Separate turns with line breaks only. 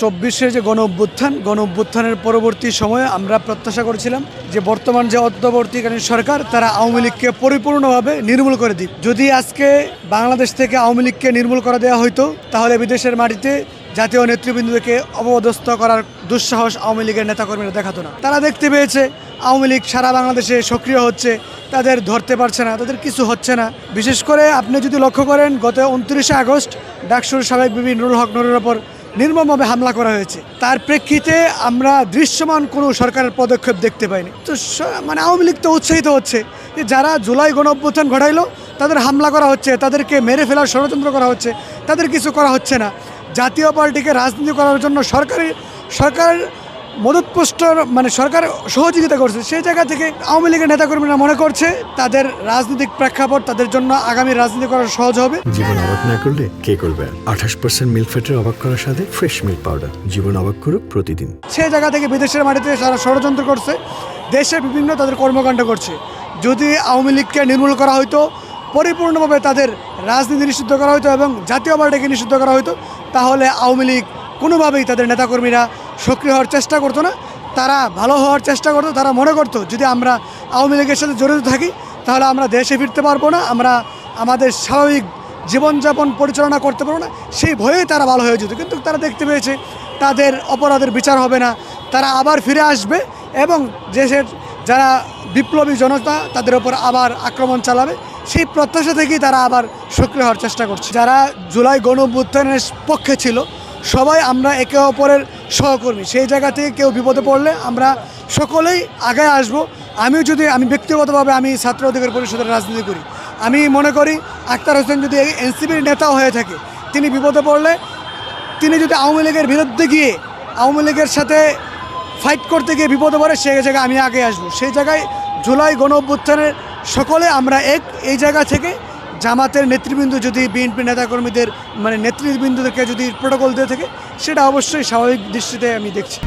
চব্বিশের যে গণ অভ্যুত্থান গণ অভ্যুত্থানের পরবর্তী সময়ে আমরা প্রত্যাশা করেছিলাম যে বর্তমান যে অন্তর্বর্তীকালীন সরকার, তারা আওয়ামী লীগকে পরিপূর্ণভাবে নির্মূল করে দিক। যদি আজকে বাংলাদেশ থেকে আওয়ামী লীগকে নির্মূল করে দেওয়া হতো তাহলে বিদেশের মাটিতে জাতীয় নেতৃবৃন্দকে অপদস্থ করার দুঃসাহস আওয়ামী লীগের নেতাকর্মীরা দেখাতো না। তারা দেখতে পেয়েছে, আওয়ামী লীগ সারা বাংলাদেশে সক্রিয় হচ্ছে, তাদের ধরতে পারছে না, তাদের কিছু হচ্ছে না। বিশেষ করে আপনি যদি লক্ষ্য করেন, গত উনত্রিশে আগস্ট ডাকসুর সাবেক বিবি নুরুল হক নুরের ওপর নির্মমভাবে হামলা করা হয়েছে। তার প্রেক্ষিতে আমরা দৃশ্যমান কোনো সরকারের পদক্ষেপ দেখতে পাইনি। তো মানে আওয়ামী লীগ তো উৎসাহিত হচ্ছে যে যারা জুলাই গণঅভ্যুত্থান ঘটাইলো, তাদের হামলা করা হচ্ছে, তাদেরকে মেরে ফেলার ষড়যন্ত্র করা হচ্ছে, তাদের কিছু করা হচ্ছে না। জাতীয় পার্টিকে রাজনীতি করার জন্য সরকারি সরকার মদতপুষ্ট মানে সরকার সহযোগিতা করছে সেই জায়গা থেকে আওয়ামী লীগের নেতাকর্মীরা মনে করছে তাদের রাজনৈতিক প্রেক্ষাপট তাদের জন্য আগামী রাজনীতি করা সহজ হবে।
জীবন অবাক না করলে কে করবে? আঠাশ পার্সেন্ট মিল্ক ফ্যাটের অবাক করার সাথে ফ্রেশ মিল্ক পাউডার জীবন অবাক করুক প্রতিদিন।
সেই জায়গা থেকে বিদেশের মাটিতে তারা ষড়যন্ত্র করছে দেশে বিভিন্ন তাদের কর্মকাণ্ড করছে। যদি আওয়ামী লীগকে নির্মূল করা হতো পরিপূর্ণভাবে তাদের রাজনীতি নিষিদ্ধ করা হতো এবং জাতীয় পার্টিকে নিষিদ্ধ করা হতো তাহলে আওয়ামী লীগ কোনোভাবেই তাদের নেতাকর্মীরা সক্রিয় হওয়ার চেষ্টা করতো না। তারা ভালো হওয়ার চেষ্টা করতো, তারা মনে করতো, যদি আমরা আওয়ামী লীগের সাথে জড়িত থাকি, তাহলে আমরা দেশে ফিরতে পারব না, আমরা আমাদের স্বাভাবিক জীবনযাপন পরিচালনা করতে পারব না। সেই ভয়েই তারা ভালো হয়ে যেত। কিন্তু তারা দেখতে পেয়েছে, তাদের অপরাধের বিচার হবে না, তারা আবার ফিরে আসবে এবং দেশের যারা বিপ্লবী জনতা, তাদের ওপর আবার আক্রমণ চালাবে। সেই প্রত্যাশা থেকেই তারা আবার সক্রিয় হওয়ার চেষ্টা করছে। যারা জুলাই গণ পক্ষে ছিল সবাই আমরা একে অপরের সহকর্মী। সেই জায়গা থেকে কেউ বিপদে পড়লে আমরা সকলেই আগে আসব। আমিও যদি, আমি ব্যক্তিগতভাবে আমি ছাত্র অধিকার পরিষদের রাজনীতি করি। আমি মনে করি আক্তার হোসেন যদি এনসিপির নেতাও হয়ে থাকে, তিনি বিপদে পড়লে তিনি যদি আওয়ামী লীগের বিরুদ্ধে গিয়ে, আওয়ামী লীগের সাথে ফাইট করতে গিয়ে বিপদে পড়ে, সেই জায়গায় আমি আগে আসব। সেই জায়গায় জুলাই গণ অভ্যুত্থানের সকলে আমরা এক, এই জায়গা থেকে জামাতের নেতৃবৃন্দ যদি বিএনপি নেতাকর্মীদের মানে নেতৃবৃন্দদেরকে যদি প্রোটোকল দিয়ে থাকে, সেটা অবশ্যই স্বাভাবিক দৃষ্টিতে আমি দেখছি।